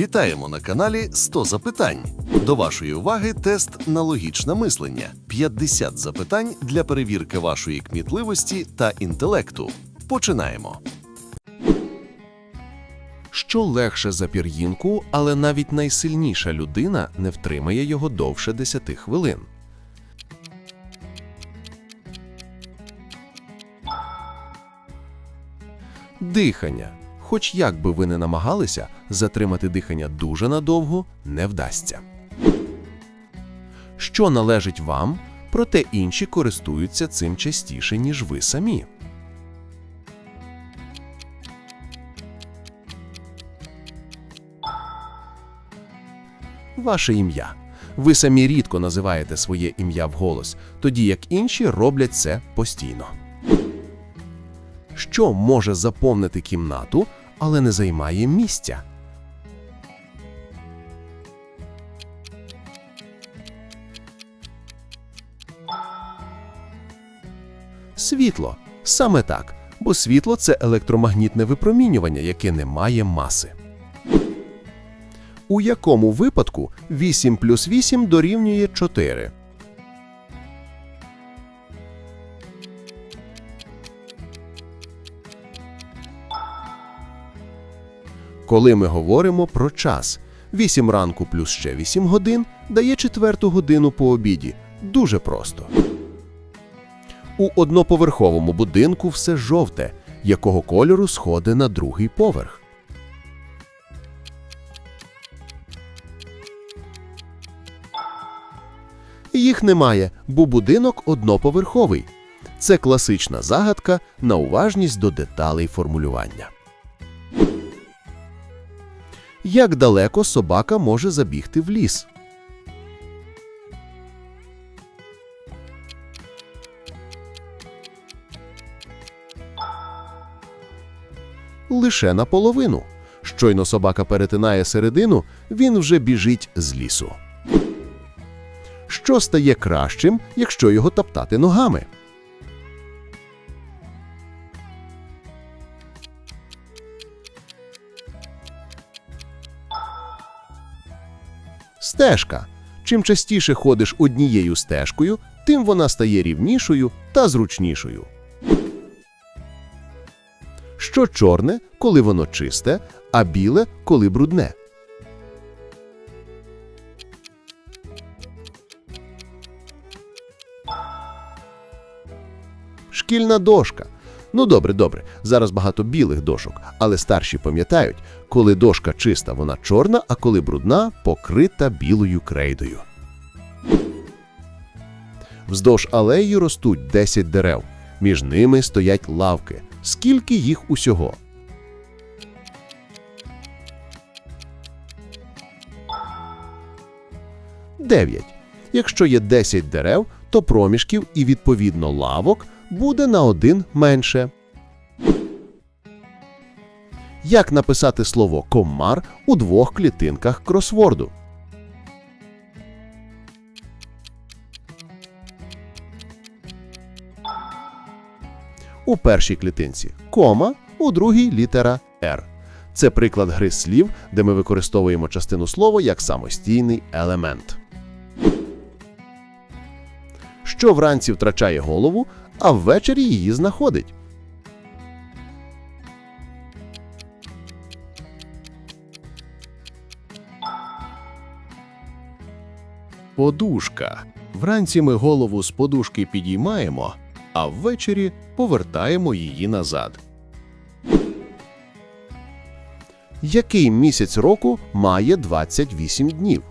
Вітаємо на каналі 100 запитань. До вашої уваги тест на логічне мислення. 50 запитань для перевірки вашої кмітливості та інтелекту. Починаємо. Що легше за пір'їнку, але навіть найсильніша людина не втримає його довше 10 хвилин. Дихання. Хоч як би ви не намагалися, затримати дихання дуже надовго не вдасться. Що належить вам, проте інші користуються цим частіше, ніж ви самі. Ваше ім'я. Ви самі рідко називаєте своє ім'я вголос, тоді як інші роблять це постійно. Що може заповнити кімнату, але не займає місця? Світло. Саме так, бо світло це електромагнітне випромінювання, яке не має маси. У якому випадку 8 плюс 8 дорівнює 4? Коли ми говоримо про час, 8 ранку плюс ще 8 годин дає четверту годину по обіді. Дуже просто. У одноповерховому будинку все жовте, якого кольору сходи на другий поверх. Їх немає, бо будинок одноповерховий. Це класична загадка на уважність до деталей формулювання. Як далеко собака може забігти в ліс? Лише наполовину. Щойно собака перетинає середину, він вже біжить з лісу. Що стає кращим, якщо його топтати ногами? Стежка. Чим частіше ходиш однією стежкою, тим вона стає рівнішою та зручнішою. Що чорне, коли воно чисте, а біле, коли брудне. Шкільна дошка. Ну добре, добре. Зараз багато білих дошок, але старші пам'ятають, коли дошка чиста, вона чорна, а коли брудна, покрита білою крейдою. Вздовж алеї ростуть 10 дерев. Між ними стоять лавки. Скільки їх усього? Дев'ять. Якщо є 10 дерев, то проміжків і відповідно лавок буде на один менше. Як написати слово комар у двох клітинках кросворду? У першій клітинці кома, у другій літера R. Це приклад гри слів, де ми використовуємо частину слова як самостійний елемент. Що вранці втрачає голову, а ввечері її знаходить. Подушка. Вранці ми голову з подушки підіймаємо, а ввечері повертаємо її назад. Який місяць року має 28 днів?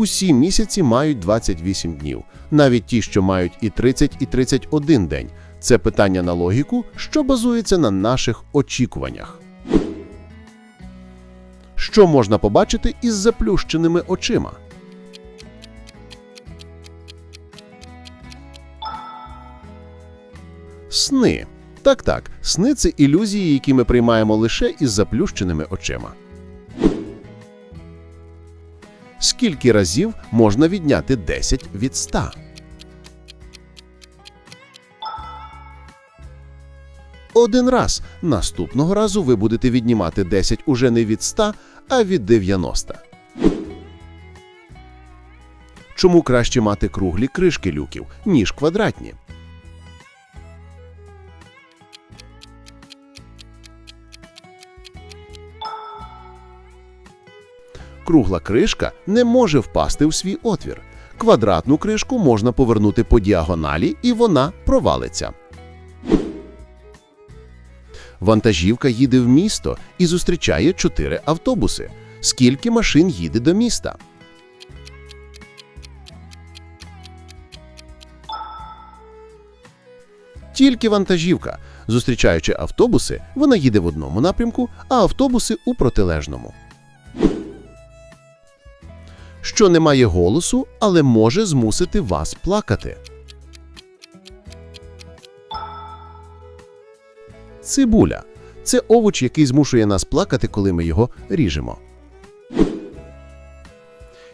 Усі місяці мають 28 днів, навіть ті, що мають і 30, і 31 день. Це питання на логіку, що базується на наших очікуваннях. Що можна побачити із заплющеними очима? Сни. Так, так, сни це ілюзії, які ми приймаємо лише із заплющеними очима. Скільки разів можна відняти 10 від 100? один раз. Наступного разу ви будете віднімати 10 уже не від 100, а від 90. Чому краще мати круглі кришки люків, ніж квадратні? Кругла кришка не може впасти в свій отвір. Квадратну кришку можна повернути по діагоналі, і вона провалиться. Вантажівка їде в місто і зустрічає чотири автобуси. Скільки машин їде до міста? Тільки вантажівка. Зустрічаючи автобуси, вона їде в одному напрямку, а автобуси у протилежному. Що не має голосу, але може змусити вас плакати. Цибуля це овоч, який змушує нас плакати, коли ми його ріжемо.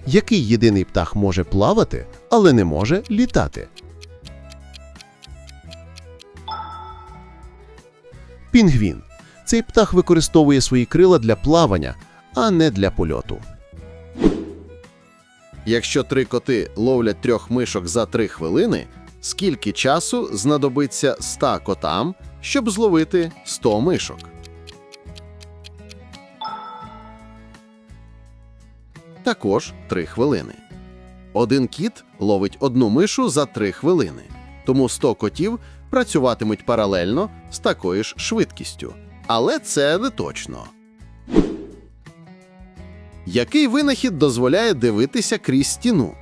Який єдиний птах може плавати, але не може літати? Пінгвін. Цей птах використовує свої крила для плавання, а не для польоту. Якщо три коти ловлять трьох мишок за три хвилини, скільки часу знадобиться 100 котам, щоб зловити 100 мишок? Також 3 хвилини. Один кіт ловить одну мишу за 3 хвилини, тому 100 котів працюватимуть паралельно з такою ж швидкістю. Але це не точно. Який винахід дозволяє дивитися крізь стіну?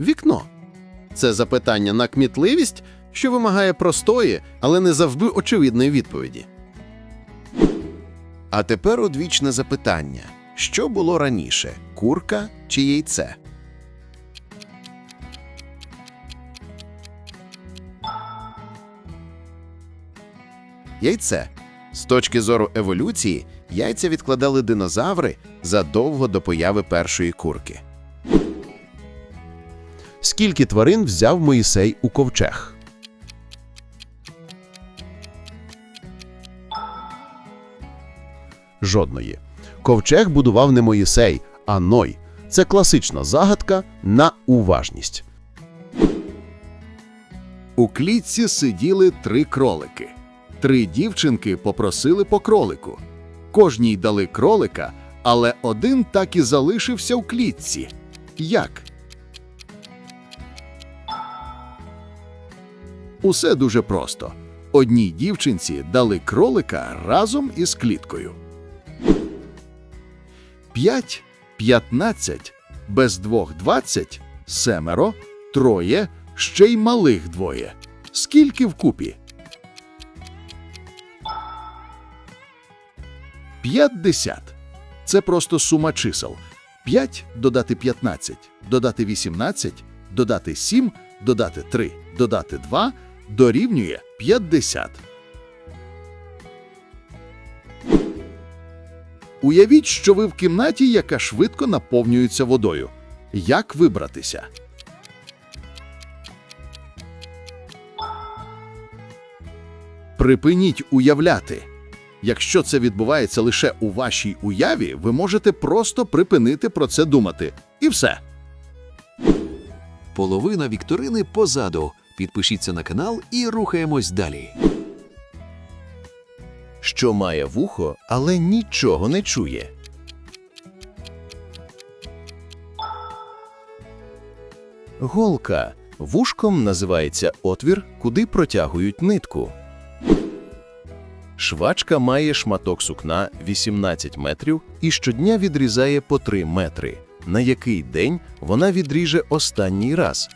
Вікно. Це запитання на кмітливість, що вимагає простої, але не завжди очевидної відповіді. А тепер одвічне запитання: що було раніше курка чи яйце? Яйце. З точки зору еволюції, яйця відкладали динозаври задовго до появи першої курки. Скільки тварин взяв Моїсей у ковчег? Жодної. Ковчег будував не Моїсей, а Ной. Це класична загадка на уважність. У клітці сиділи три кролики. Три дівчинки попросили по кролику. Кожній дали кролика, але один так і залишився в клітці. Як? Усе дуже просто. Одній дівчинці дали кролика разом із кліткою. П'ять, п'ятнадцять, без двох двадцять, семеро, троє, ще й малих двоє. Скільки вкупі? П'ятдесят. Це просто сума чисел. 5 додати 15, додати 18, додати 7, додати 3, додати 2 дорівнює 50. Уявіть, що ви в кімнаті, яка швидко наповнюється водою. Як вибратися? Припиніть уявляти. Якщо це відбувається лише у вашій уяві, ви можете просто припинити про це думати. І все. Половина вікторини позаду. Підпишіться на канал і рухаємось далі. Що має вухо, але нічого не чує. Голка. Вушком називається отвір, куди протягують нитку. Швачка має шматок сукна 18 метрів і щодня відрізає по 3 метри. На який день вона відріже останній раз?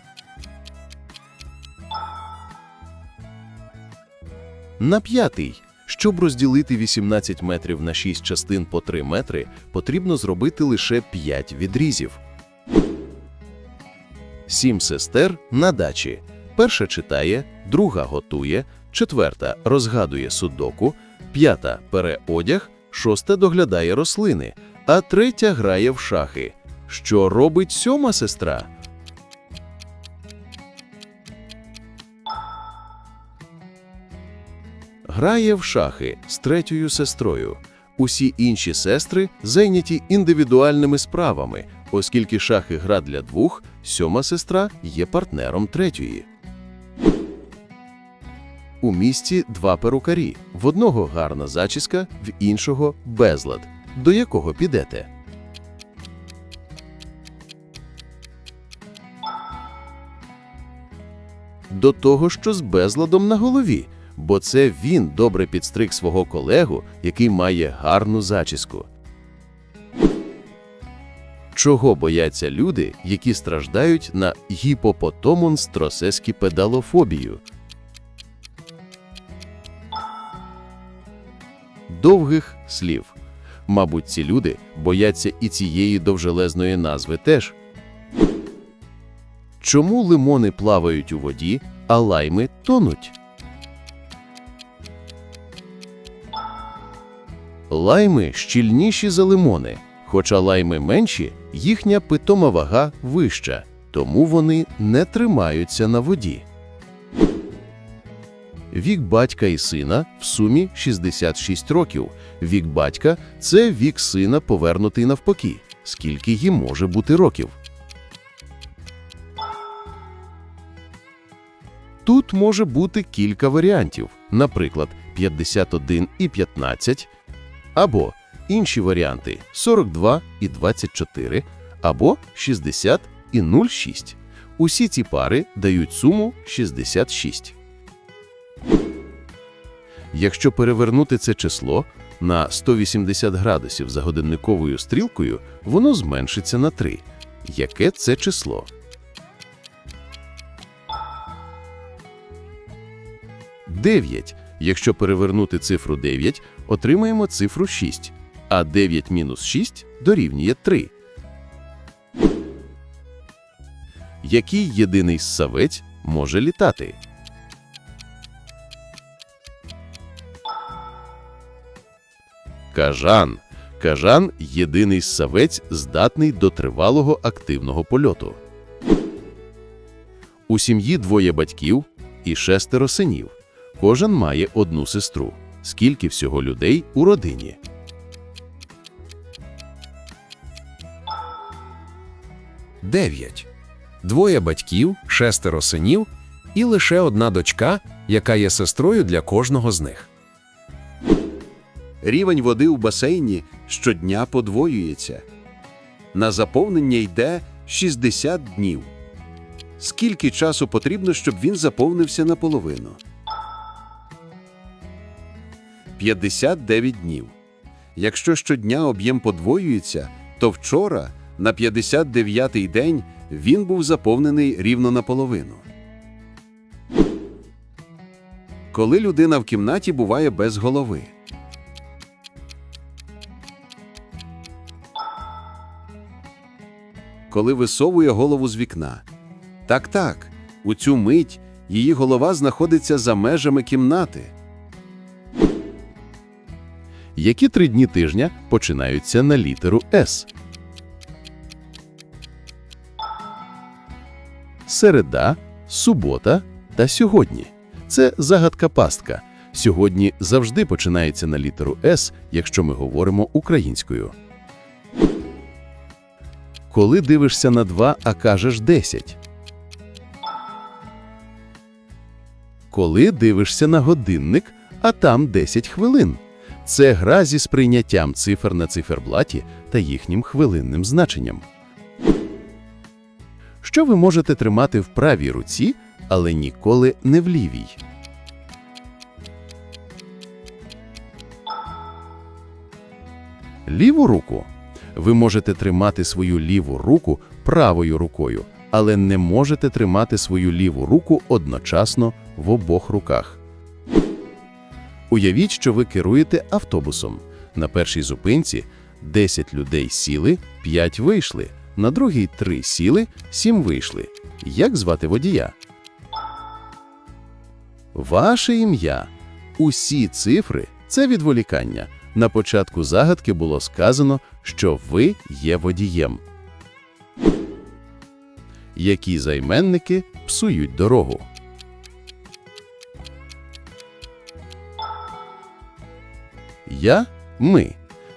На п'ятий. Щоб розділити 18 метрів на 6 частин по 3 метри, потрібно зробити лише 5 відрізів. Сім сестер на дачі. Перша читає, друга готує, четверта розгадує судоку, п'ята пере одяг, шоста доглядає рослини, а третя грає в шахи. Що робить сьома сестра? Грає в шахи з третьою сестрою. Усі інші сестри зайняті індивідуальними справами, оскільки шахи гра для двох, сьома сестра є партнером третьої. У місті два перукарі. В одного гарна зачіска, в іншого безлад. До якого підете? До того, що з безладом на голові, бо це він добре підстриг свого колегу, який має гарну зачіску. Чого бояться люди, які страждають на гіпопотомонстросескіпедалофобію? Довгих слів. Мабуть, ці люди бояться і цієї довжелезної назви теж. Чому лимони плавають у воді, а лайми тонуть? Лайми щільніші за лимони, хоча лайми менші, їхня питома вага вища, тому вони не тримаються на воді. Вік батька і сина в сумі 66 років. Вік батька це вік сина повернутий навпаки. Скільки їм може бути років? Тут може бути кілька варіантів, наприклад, 51 і 15, або інші варіанти 42 і 24, або 60 і 06. Усі ці пари дають суму 66. Якщо перевернути це число на 180 градусів за годинниковою стрілкою, воно зменшиться на 3. Яке це число? Дев'ять. Якщо перевернути цифру 9, отримаємо цифру 6, а 9 мінус 6 дорівнює 3. Який єдиний ссавець може літати? Кажан. Кажан – єдиний ссавець, здатний до тривалого активного польоту. У сім'ї двоє батьків і шестеро синів. Кожен має одну сестру. Скільки всього людей у родині? Дев'ять. Двоє батьків, шестеро синів і лише одна дочка, яка є сестрою для кожного з них. Рівень води у басейні щодня подвоюється. На заповнення йде 60 днів. Скільки часу потрібно, щоб він заповнився наполовину? 59 днів. Якщо щодня об'єм подвоюється, то вчора, на 59-й день, він був заповнений рівно наполовину. Коли людина в кімнаті буває без голови? Коли висовує голову з вікна. Так, так, у цю мить її голова знаходиться за межами кімнати. Які три дні тижня починаються на літеру С? Середа, субота та сьогодні. Це загадка пастка. Сьогодні завжди починається на літеру С, якщо ми говоримо українською. Коли дивишся на 2, а кажеш 10? Коли дивишся на годинник, а там 10 хвилин. Це гра зі сприйняттям цифр на циферблаті та їхнім хвилинним значенням. Що ви можете тримати в правій руці, але ніколи не в лівій? Ліву руку. Ви можете тримати свою ліву руку правою рукою, але не можете тримати свою ліву руку одночасно в обох руках. Уявіть, що ви керуєте автобусом. На першій зупинці 10 людей сіли, 5 вийшли, на другій 3 сіли, 7 вийшли. Як звати водія? Ваше ім'я. Усі цифри це відволікання. На початку загадки було сказано, що ви є водієм. Які займенники псують дорогу? Я ми.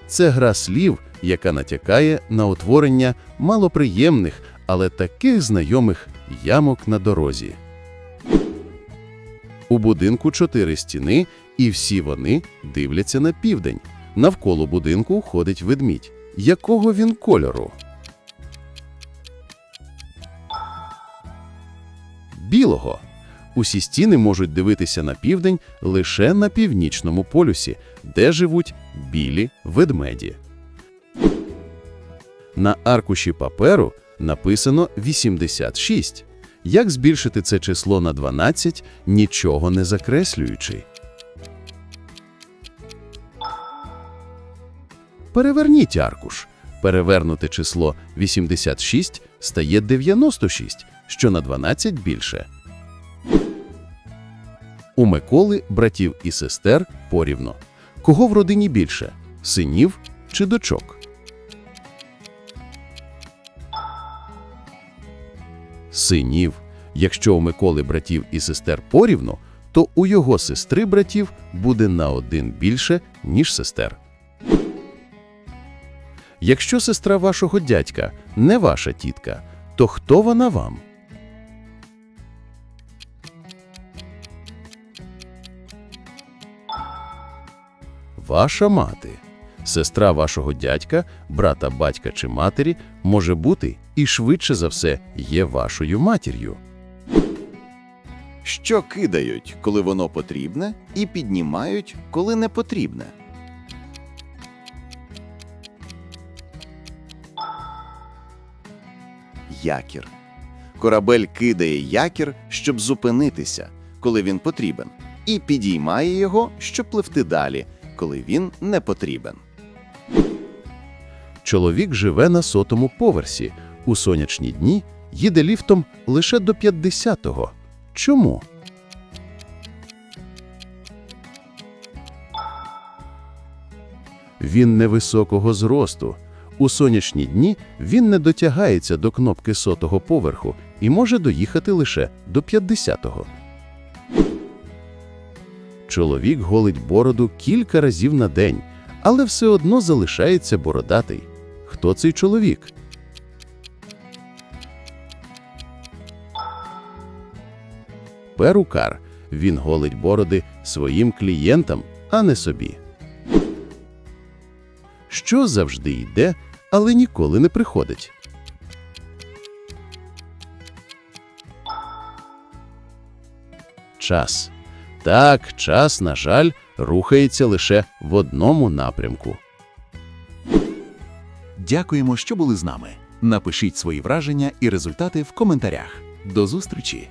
Це гра слів, яка натякає на утворення малоприємних, але таких знайомих ямок на дорозі. У будинку чотири стіни, і всі вони дивляться на південь. Навколо будинку ходить ведмідь. Якого він кольору? Білого. Усі стіни можуть дивитися на південь лише на північному полюсі, де живуть білі ведмеді. На аркуші паперу написано 86. Як збільшити це число на 12, нічого не закреслюючи? Переверніть аркуш. Перевернуте число 86 стає 96, що на 12 більше. У Миколи братів і сестер порівно. Кого в родині більше синів чи дочок? Синів. Якщо у Миколи братів і сестер порівну, то у його сестри братів буде на один більше, ніж сестер. Якщо сестра вашого дядька не ваша тітка, то хто вона вам? Ваша мати. Сестра вашого дядька, брата, батька чи матері може бути і швидше за все є вашою матір'ю. Що кидають, коли воно потрібне, і піднімають, коли не потрібне. Якір. Корабель кидає якір, щоб зупинитися, коли він потрібен, і підіймає його, щоб пливти далі, коли він не потрібен. Чоловік живе на сотому поверсі. У сонячні дні їде ліфтом лише до 50-го. Чому? Він невисокого зросту. У сонячні дні він не дотягається до кнопки сотого поверху і може доїхати лише до 50-го. Чоловік голить бороду кілька разів на день, але все одно залишається бородатий. Хто цей чоловік? Перукар. Він голить бороди своїм клієнтам, а не собі. Що завжди йде, але ніколи не приходить. Час. Так, час, на жаль, рухається лише в одному напрямку. Дякуємо, що були з нами. Напишіть свої враження і результати в коментарях. До зустрічі!